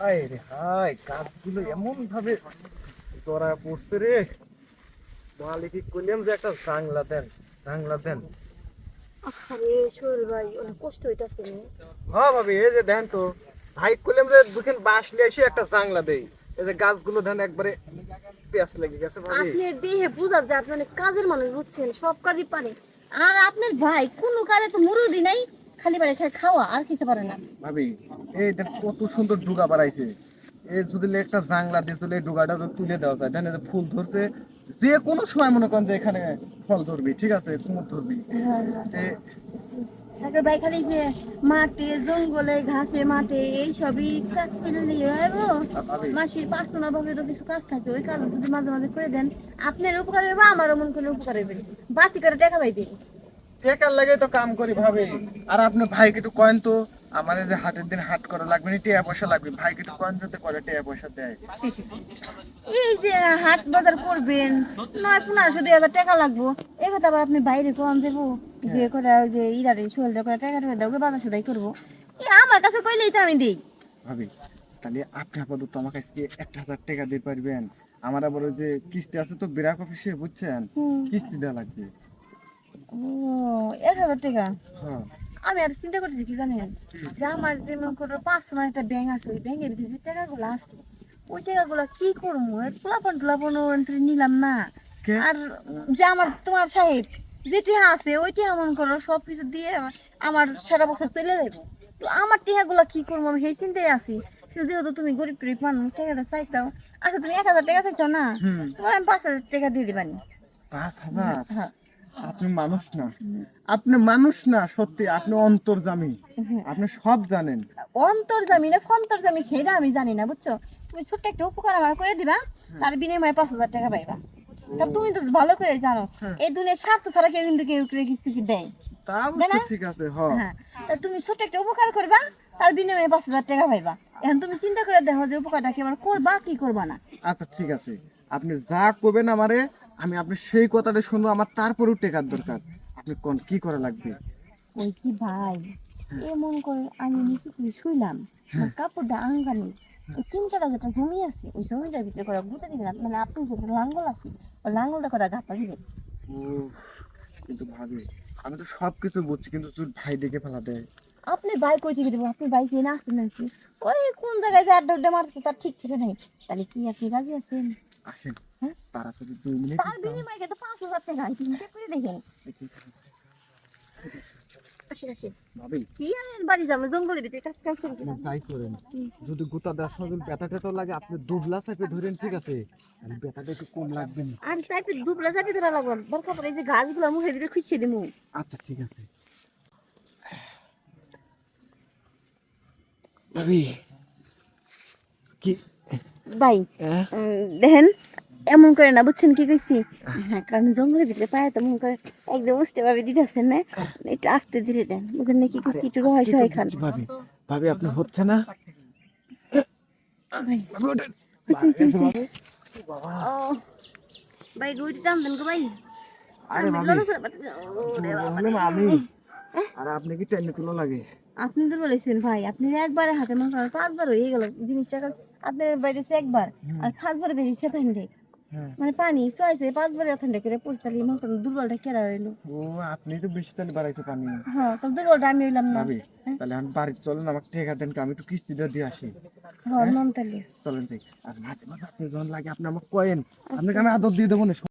হায় রে হায় গাছগুলো এমন ভাবে জড়া পড়ছে রে। মালিক কইলাম যে একটা জাংলা দেন জাংলা দেন। আরে শোল ভাই অনেক কষ্ট হইতাছে রে। হ্যাঁ ভাবি এই যে দেন তো। ভাই কইলাম যে দুখান বাঁশ নিয়ে এসে একটা জাংলা দেই। এই যে গাছগুলো দেন একবারে পেঁয়াজ লেগে গেছে ভাবি। আপনার দেহে বুঝা যায় আপনি অনেক কাজের মানুষ বুঝছেন সব কাজই পারে। আর আপনার ভাই কোনো কাজে তো মুরুদি নাই। খালি পারে খালি খাওয়া আর কিছু পারে না। ভাবি এই দেখ কত সুন্দর ডুগা বাড়াইছে এই যদি একটা জাংলা দিয়ে চলে ডুগাটা তুলে দেওয়া যায়। যে ফুল ধরছে। যে কোনো সময় মনে করেন যে এখানে ফল ধরবি ঠিক আছে? কুমুর ধরবি। এ- আপনার ভাই খালি যে মাঠে জঙ্গলে ঘাসে মাঠে এই সবই কাজ করে নিয়ে যাব মাসির পার্সোনাল ভাবে তো কিছু কাজ থাকে ওই কাজ যদি মাঝে মাঝে করে দেন আপনার উপকার হবে আমারও মন করে উপকার হবে বাতি করে দেখা পাইবে। টেকার লাগে তো কাম করি ভাবে। আর আপনার ভাইকে একটু কয়েন তো আমার যে হাটের দিন হাট করা লাগবে না টিয়া পয়সা লাগবে। ভাইকে একটু কয়েন যাতে করে টিয়া পয়সা দেয়। এই যে হাট বাজার করবেন নয় পনেরোশো দুই হাজার টাকা লাগবো। এই কথা আবার আপনি বাইরে কম দেবো। যে করে ওই যে ইরারে শোল্ডার করে টাকা টাকা দেবো বাজার সদাই করব। আমার কাছে কইলেই তো আমি দিই। ভাবি তাহলে আপনি আপাতত আমাকে আজকে একটা হাজার টাকা দিয়ে পারবেন। আমার আবার ওই যে কিস্তি আছে তো বিরাক অফিসে বুঝছেন। কিস্তি দেওয়া লাগবে। ও এক হাজার টাকা? হ্যাঁ। আমি আর চিন্তা করতেছি কি জানেন? যে আমার যেমন করে পার্সোনাল একটা ব্যাংক আছে ওই ব্যাংকের যে টাকাগুলো আছে ওই টাকাগুলো কি করব? পোলাপন টোলাপন নিলাম না। আর যে আমার তোমার সাহেব যেটা আছে ওইটা এমন করো সব কিছু দিয়ে আমার- আমার সারা বছর চলে যাবে তো আমার টিহাগুলো কি করব? আমি সেই চিন্তায় আছি। যেহেতু তুমি গরিব টরিব মানুষ টাকাটা চাইছাও আচ্ছা তুমি এক হাজার টাকা চাইছো না? তোমার আমি পাঁচ হাজার টাকা দিয়ে দিবানি। পাঁচ হাজার? হ্যাঁ। আপনি মানুষ না। আপনি মানুষ না সত্যি। আপনি অন্তর্জামী। আপনি সব জানেন। অন্তর্জামি না ফন্তর্জামি সেটা আমি জানি না বুঝছ? তুমি ছোট্ট একটা উপকার আমার করে দিবা তার বিনিময়ে পাঁচ হাজার টাকা পাইবা। তা তুমি তো ভালো করে জানো এই দুনিয়ার স্বার্থ ছাড়া কেউ কিন্তু কেউ কিছু কি দেয়। তা অবশ্য ঠিক আছে হ্যাঁ। তা তুমি ছোট্ট একটা উপকার করবা তার বিনিময়ে পাঁচ হাজার টাকা পাইবা। এখন তুমি চিন্তা করে দেখো যে উপকারটা কি আবার করবা কি করবা না। আচ্ছা ঠিক আছে। আপনি যা করবেন আমারে আমি আপনি সেই কথাটা শুনব আমার তারপরেও টেকার দরকার। আপনি কোন কি করা লাগবে? ওই কি ভাই? এমন করে আমি নিচে শুইলাম। কাপড়টা আঙ্গানি ওই তিন কাটা যেটা জমি আছে ওই জমিটার ভিতরে করে গুঁতে দিবেন মানে আপনি যেটা লাঙ্গল আছে ওই লাঙ্গলটা করে গাঁথা দিবেন। কিন্তু ভাবি আমি তো সব কিছু বুঝছি কিন্তু তোর ভাই দেখে ফেলা দেয় আপনি বাইক কই থেকে দেবো? আপনি বাইক নিয়ে আসছেন নাকি? ওই কোন জায়গায় যে আড্ডা আড্ডা মারছে তার ঠিক ঠিক নেই। তাহলে কি আপনি রাজি আছেন? আসেন। হ্যাঁ? তাড়াতাড়ি দুই মিনিট তার বিনিময়ে একটা পাঁচ হাজার টাকা হিসেব করে দেখেন। কি বাড়ি যাব? জঙ্গলের ভিতরে কাজ কাজ যাই করেন। যদি গোটা দেওয়ার সময় যদি ব্যথা টেতাও লাগে আপনি দুবলা চাপে ধরেন ঠিক আছে? ব্যথাটা একটু কম লাগবে? আর চাপে দুবলা চাপে ধরা লাগবে দরকার পড়ে যে গাছগুলো মুখের ভিতরে খুঁজছে দিমু। আচ্ছা ঠিক আছে। ভাবি কি? ভাই হ্যাঁ? দেখেন এমন করে না বুঝছেন কি কইছি? হ্যাঁ কারণ জঙ্গলের ভিতরে পায় তো মন করে একদম উষ্টে ভাবে দিতেছেন না একটু আস্তে ধীরে দেন বুঝেন না কি কইছি একটু রহস্য হয় খান ভাবি ভাবি আপনি হচ্ছে না? ভাই হইছে, হইছে। ভাই গো ভাই। আরে আমি আর আপনি কি টেনে তুলো লাগে? আপনি তো বলেছেন ভাই আপনি একবারে হাতে মন পাঁচবার হয়ে গেল জিনিসটা আপনার বেড়েছে একবার আর পাঁচবার বেরিয়েছে ঠান্ডে হ্যাঁ মানে পানি ছয়ছে পাঁচবার ঠান্ডা করে পড়ছে তাহলে মন করেন দুর্বলটা কেরা হইল ও আপনি তো বেশি তাহলে বাড়াইছে পানি। হ্যাঁ তো দুর্বলটা আমি হইলাম না। ভাবি তাহলে আমি বাড়ি চলেন আমাকে টেকা দেন আমি একটু কিস্তিটা দিয়ে আসি। হ্যাঁ নন তাহলে। চলেন যাই। আর মাঝে মাঝে আপনি যখন লাগে আপনি আমাকে কয়েন আপনাকে আমি আদর দিয়ে দেবো না